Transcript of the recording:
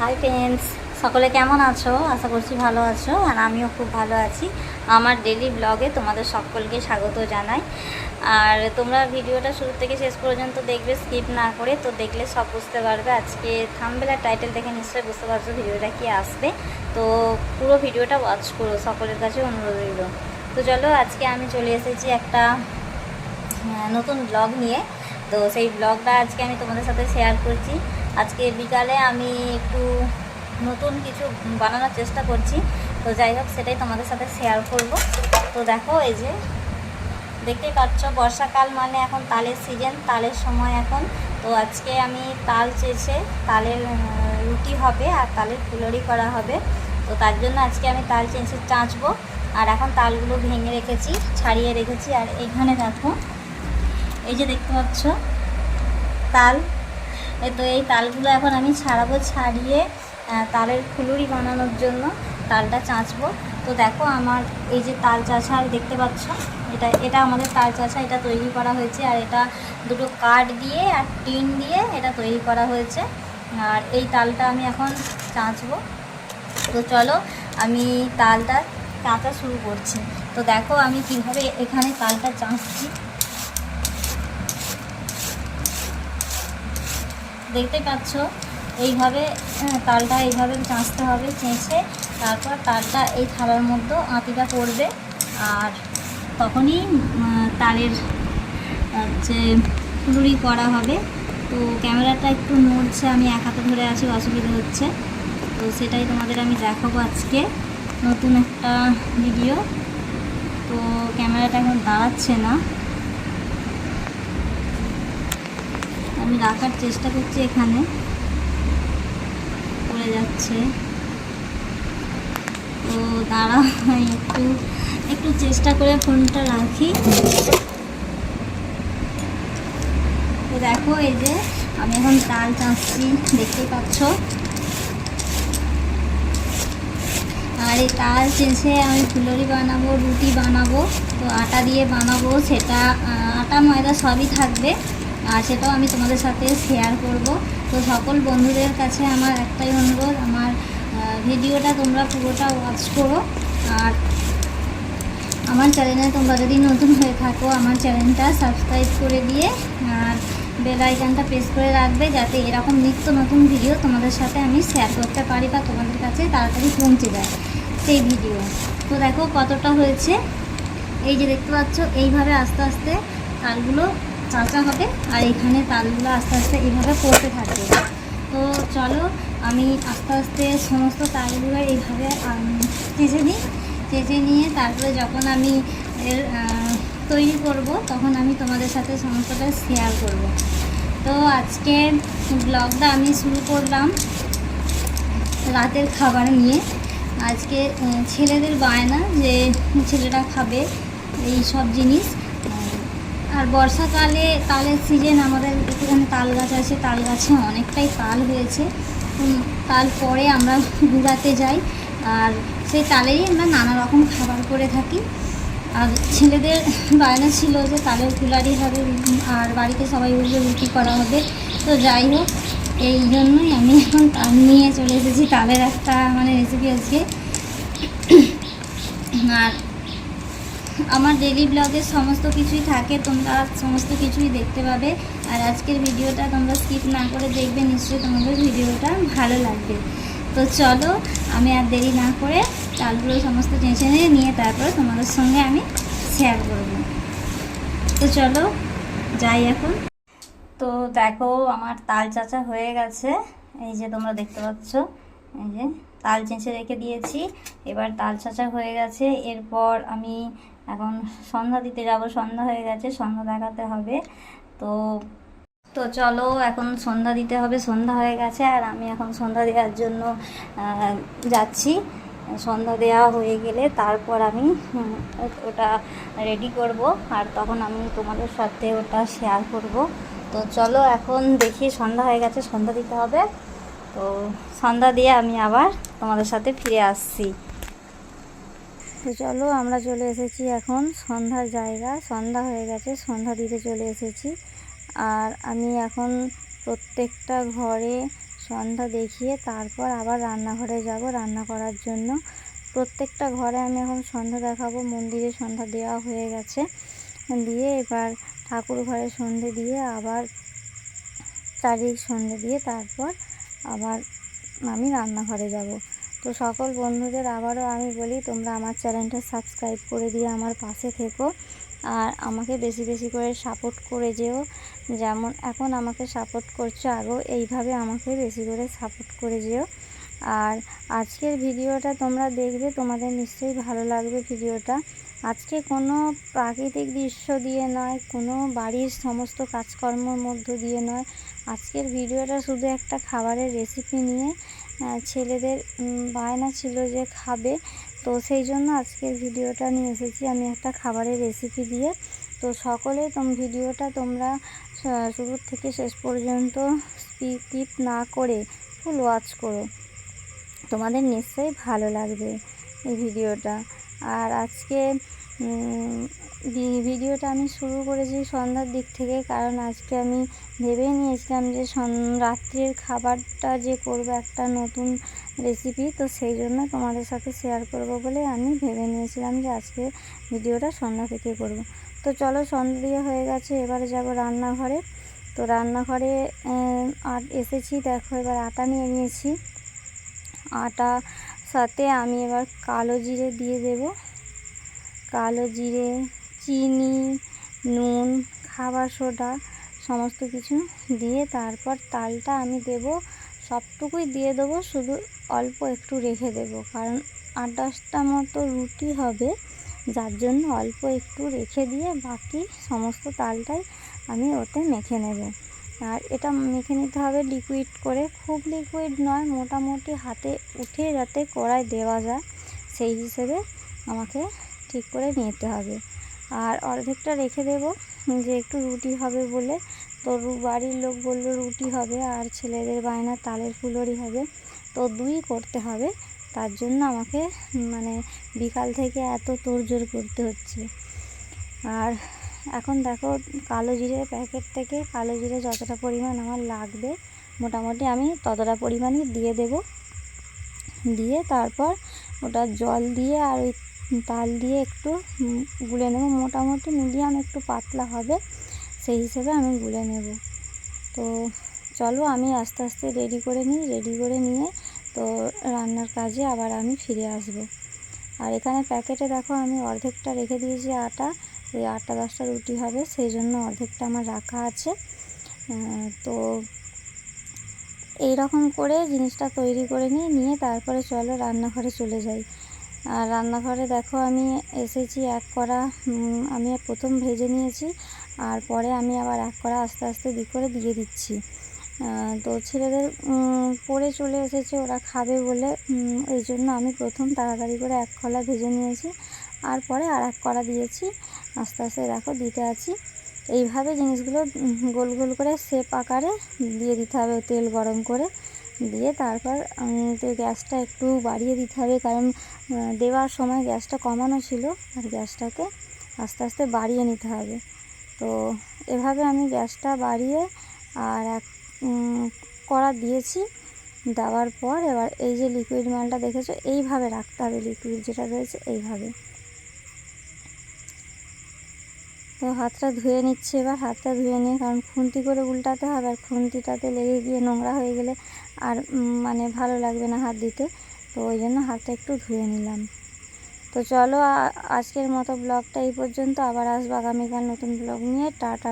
Hi friends সকলে কেমন আছো? আশা করছি ভালো আছো, আর আমিও খুব ভালো আছি। আমার ডেলি ব্লগে তোমাদের সকলকে স্বাগত জানাই। আর তোমরা ভিডিওটা শুরু থেকে শেষ পর্যন্ত দেখবে স্কিপ না করে তো দেখলে সব বুঝতে পারবে। আজকে থামবেলার টাইটেল দেখে নিশ্চয়ই বুঝতে পারছ ভিডিওটা কি আসবে। তো পুরো ভিডিওটা ওয়াচ করো, সকলের কাছে অনুরোধ রইল। তো চলো, আজকে আমি চলে এসেছি একটা নতুন ব্লগ নিয়ে। তো সেই ব্লগটা আজকে আমি তোমাদের সাথে শেয়ার করছি। আজকে বিকালে আমি একটু নতুন কিছু বানানোর চেষ্টা করছি। তো যাই হোক, সেটাই তোমাদের সাথে শেয়ার করব। তো দেখো, এই যে দেখতেই পাচ্ছ, বর্ষাকাল মানে এখন তালের সিজন তালের সময় এখন। তো আজকে আমি তাল চেয়েছে তালের রুটি হবে আর তালের ফুলরি করা হবে। তো তার জন্য আজকে আমি তাল চেঁচে চাঁচবো। আর এখন তালগুলো ভেঙে রেখেছি, ছাড়িয়ে রেখেছি। আর এখানে দেখো, এই যে দেখতে পাচ্ছ, তাল তো এই তালগুলো এখন আমি ছাড়াবো ছাড়িয়ে তালের ফুলুরি বানানোর জন্য তালটা চাঁচবো। তো দেখো আমার এই যে তাল চাষা দেখতে পাচ্ছ? এটা এটা আমাদের তাল চাষা এটা তৈরি করা হয়েছে। আর এটা দুটো কাঠ দিয়ে আর টিন দিয়ে এটা তৈরি করা হয়েছে। আর এই তালটা আমি এখন চাঁচবো। তো চলো আমি তালটা চাঁচা শুরু করছি। তো দেখো আমি কীভাবে এখানে তালটা চাঁচছি। দেখতে পাচ্ছ? এইভাবে তালটা এইভাবে চাঁচতে হবে, চেঁচে তারপর তালটা এই থালার মধ্যে আঁতিটা পড়বে। আর তখনই তালের যে ফুলুরি করা হবে, তো ক্যামেরাটা একটু নড়ছে, আমি এক হাতে ধরে আছি, অসুবিধা হচ্ছে। তো সেটাই তোমাদের আমি দেখাবো আজকে নতুন একটা ভিডিও। তো ক্যামেরাটা এখন দাঁড়াচ্ছে না। আমি রাখার চেষ্টা করছি এখানে। পড়ে যাচ্ছে। তো দাঁড়া একটু একটু চেষ্টা করে ফোনটা রাখি। তো দেখো, এই যে আমি এখন তাল চাঁচছি দেখতেই পাচ্ছ? আর এই তাল চেঁচে আমি ফুলরি বানাবো, রুটি বানাবো, তো আটা দিয়ে বানাবো, সেটা আটা, ময়দা সবই থাকবে। সেটাও আমি তোমাদের সাথে শেয়ার করব। তো সকল বন্ধুদের কাছে আমার একটাই অনুরোধ, আমার ভিডিওটা তোমরা পুরোটা ওয়াচ করো। আর আমার চ্যানেলে তোমরা যদি নতুন হয়ে থাকো, আমার চ্যানেলটা সাবস্ক্রাইব করে দিয়ে, আর বেল আইকনটা প্রেস করে রাখবে যাতে এরকম নিত্য নতুন ভিডিও তোমাদের সাথে আমি শেয়ার করতে পারি বা তোমাদের কাছে তাড়াতাড়ি পৌঁছে যায় সেই ভিডিও তো দেখো কতটা হয়েছে। এই যে দেখতে পাচ্ছ, এইভাবে আস্তে আস্তে তালগুলো চাঁচা হবে, আর এখানে তালগুলো আস্তে আস্তে এইভাবে পড়তে থাকবে। তো চলো, আমি আস্তে আস্তে সমস্ত তালগুলো এইভাবে চেঁচে নিই। চেঁচে নিয়ে তারপরে যখন আমি এর তৈরি করব, তখন আমি তোমাদের সাথে সমস্তটা শেয়ার করব। তো আজকে ব্লগটা আমি শুরু করলাম রাতের খাবার নিয়ে। আজকে ছেলেদের বায়না যে ছেলেরা খাবে এই সব জিনিস। আর বর্ষাকালে তালের সিজন আমাদের এখানে তাল গাছ আছে, তাল গাছে অনেকটাই তাল হয়েছে। তাল পরে আমরা ঘুরাতে যাই আর সেই তালেরই আমরা নানা রকম খাবার করে থাকি। আর ছেলেদের বায়না ছিল যে তালের কুলারি হবে, আর বাড়িতে সবাই বলবে রুটি করা হবে। তো যাই হোক, এই জন্যই আমি এখন তাল নিয়ে চলে এসেছি। তালের একটা মানে রেসিপি আজকে। আর আমার ডেলি ব্লগে সমস্ত কিছুই থাকে, তোমরা সমস্ত কিছুই দেখতে পাবে। আর আজকের ভিডিওটা তোমরা স্কিপ না করে দেখবে, নিশ্চয়ই তোমাদের ভিডিওটা ভালো লাগবে। তো চলো, আমি আর দেরি না করে চালগুলো সমস্ত চেঁচে নিয়ে নিয়ে তারপরে তোমাদের সঙ্গে আমি শেয়ার করব। তো চলো, যাই এখন। তো দেখো, আমার তাল চাচা হয়ে গেছে। এই যে তোমরা দেখতে পাচ্ছ, এই যে তাল চেঁচে রেখে দিয়েছি। এবার তাল চাচা হয়ে গেছে। এরপর আমি এখন সন্ধ্যা দিতে যাব, সন্ধ্যা হয়ে গেছে, সন্ধ্যা দেখাতে হবে। তো তো চলো, এখন সন্ধ্যা দিতে হবে, সন্ধ্যা হয়ে গেছে, আর আমি এখন সন্ধ্যা দেওয়ার জন্য যাচ্ছি। সন্ধ্যা দেওয়া হয়ে গেলে তারপর আমি ওটা রেডি করব, আর তখন আমি তোমাদের সাথে ওটা শেয়ার করব। তো চলো, এখন দেখি সন্ধ্যা হয়ে গেছে, সন্ধ্যা দিতে হবে। তো সন্ধ্যা দিয়ে আমি আবার তোমাদের সাথে ফিরে আসছি। তো চলো আমরা চলে এসেছি এখন সন্ধ্যার জায়গা। সন্ধ্যা হয়ে গেছে, সন্ধ্যা দিতে চলে এসেছি। আর আমি এখন প্রত্যেকটা ঘরে সন্ধ্যা দেখিয়ে তারপর আবার রান্নাঘরে যাব রান্না করার জন্য। প্রত্যেকটা ঘরে আমি এখন সন্ধ্যা দেখাবো। মন্দিরে সন্ধ্যা দেওয়া হয়ে গেছে। দিয়ে এবার ঠাকুর ঘরে সন্ধে দিয়ে আবার চারিদিক সন্ধে দিয়ে তারপর আবার আমি রান্নাঘরে যাব। তো সকল বন্ধুদের আবারও আমি বলি, তোমরা আমার চ্যানেলটা সাবস্ক্রাইব করে দিয়ে আমার পাশে থেকো। আর আমাকে বেশি বেশি করে সাপোর্ট করে যেও। যেমন এখন আমাকে সাপোর্ট করছ, আগেও এইভাবে আমাকে বেশি করে সাপোর্ট করে যেও। আর আজকের ভিডিওটা তোমরা দেখবে, তোমাদের নিশ্চয়ই ভালো লাগবে ভিডিওটা। আজকে কোনো প্রাকৃতিক দৃশ্য দিয়ে নয়, কোনো বাড়ির সমস্ত কাজকর্মর মধ্য দিয়ে নয়। আজকের ভিডিওটা শুধু একটা খাবারের রেসিপি নিয়ে ছেলেদের বায়না ছিল যে খাবে। তো সেই জন্য আজকের ভিডিওটা নিয়ে এসেছি আমি একটা খাবারের রেসিপি দিয়ে। তো সকলে তোম, ভিডিওটা তোমরা শুরু থেকে শেষ পর্যন্ত স্কিপ না করে ফুল ওয়াচ করো। তোমাদের নিশ্চয়ই ভালো লাগবে এই ভিডিওটা। আর আজকে ভিডিওটা আমি শুরু করেছি সন্ধ্যার দিক থেকে, কারণ আজকে আমি ভেবে নিয়েছিলাম যে রাত্রের খাবারটা যে করব একটা নতুন রেসিপি তো সেই জন্য তোমাদের সাথে শেয়ার করব বলে আমি ভেবে নিয়েছিলাম যে আজকে ভিডিওটা সন্ধ্যা থেকে করব। তো চলো, সন্ধ্যা দিয়ে হয়ে গেছে, এবারে যাব রান্নাঘরে। তো রান্নাঘরে এসেছি, দেখো এবার আটা নিয়ে নিয়েছি। আটা সাথে আমি এবার কালো জিরে দিয়ে দেব। কালো জিরে, চিনি, নুন, খাবার সোডা সমস্ত কিছু দিয়ে তারপর তালটা আমি দেব। সবটুকুই দিয়ে দেবো, শুধু অল্প একটু রেখে দেব, কারণ আট দশটা মতো রুটি হবে। যার জন্য অল্প একটু রেখে দিয়ে বাকি সমস্ত তালটাই আমি ওতে মেখে নেব। আর এটা মেখে নিতে হবে লিকুইড করে। খুব লিকুইড নয়, মোটামুটি হাতে উঠে যাতে কড়ায় দেওয়া যায়, সেই হিসেবে আমাকে ঠিক করে নিতে হবে। আর অর্ধেকটা রেখে দেব, যে একটু রুটি হবে বলে। তো বাড়ির লোক বলল রুটি হবে আর ছেলেদের বায়না তালের ফুলরি হবে। তো দুই করতে হবে, তার জন্য আমাকে মানে বিকাল থেকে এত তোড়জোড় করতে হচ্ছে। আর এখন দেখো কালো জিরের প্যাকেট থেকে কালো জিরে যতটা পরিমাণ আমার লাগবে, মোটামুটি আমি ততটা পরিমাণই দিয়ে দেব। দিয়ে তারপর ওটা জল দিয়ে আর ওই তাল দিয়ে একটু গুলে নেব। মোটামুটি মিডিয়াম একটু পাতলা হবে, সেই হিসেবে আমি গুলে নেব। তো চলো আমি আস্তে আস্তে রেডি করে নিই রেডি করে নিয়ে তো রান্নার কাজে আবার আমি ফিরে আসব। আর এখানে প্যাকেটে দেখো আমি অর্ধেকটা রেখে দিয়েছি আটা ওই আটটা দশটা রুটি হবে, সেই জন্য অর্ধেকটা আমার রাখা আছে। তো এই রকম করে জিনিসটা তৈরি করে নিয়ে নিয়ে তারপরে চলো রান্নাঘরে চলে যাই। আর রান্নাঘরে দেখো আমি এসেছি এক কড়া আমি প্রথম ভেজে নিয়েছি, আর পরে আমি আবার এক কড়া আস্তে আস্তে দিক করে দিয়ে দিচ্ছি। তো ছেলেদের পরে চলে এসেছে, ওরা খাবে বলে ওই জন্য আমি প্রথম তাড়াতাড়ি করে এক কলা ভেজে নিয়েছি, আর পরে আর এক কড়া দিয়েছি। আস্তে আস্তে দেখো দিতে আছি। এইভাবে জিনিসগুলো গোল গোল করে সেপ আকারে দিয়ে দিতে হবে তেল গরম করে। দিয়ে তারপর গ্যাসটা একটু বাড়িয়ে দিতে হবে কারণ দেওয়ার সময় গ্যাসটা কমানো ছিল আর গ্যাসটাকে আস্তে আস্তে বাড়িয়ে নিতে হবে। তো এভাবে আমি গ্যাসটা বাড়িয়ে আর এক কড়া দিয়েছি। দেওয়ার পর এবার এই যে লিকুইড মালটা দেখেছ, এইভাবে রাখতে হবে লিকুইড যেটা রয়েছে, এইভাবে। তো হাতটা ধুয়ে নিচ্ছে এবার, হাতটা ধুয়ে নিয়ে কারণ খুন্তি করে উল্টাতে হবে আর খুন্তিটাতে লেগে গিয়ে নোংরা হয়ে গেলে আর মানে ভালো লাগবে না হাত দিতে। তো ওই জন্য হাতটা একটু ধুয়ে নিলাম। তো চলো আজকের মতো ব্লগটা এই পর্যন্ত। আবার আসব আগামীকাল নতুন ব্লগ নিয়ে। টাটা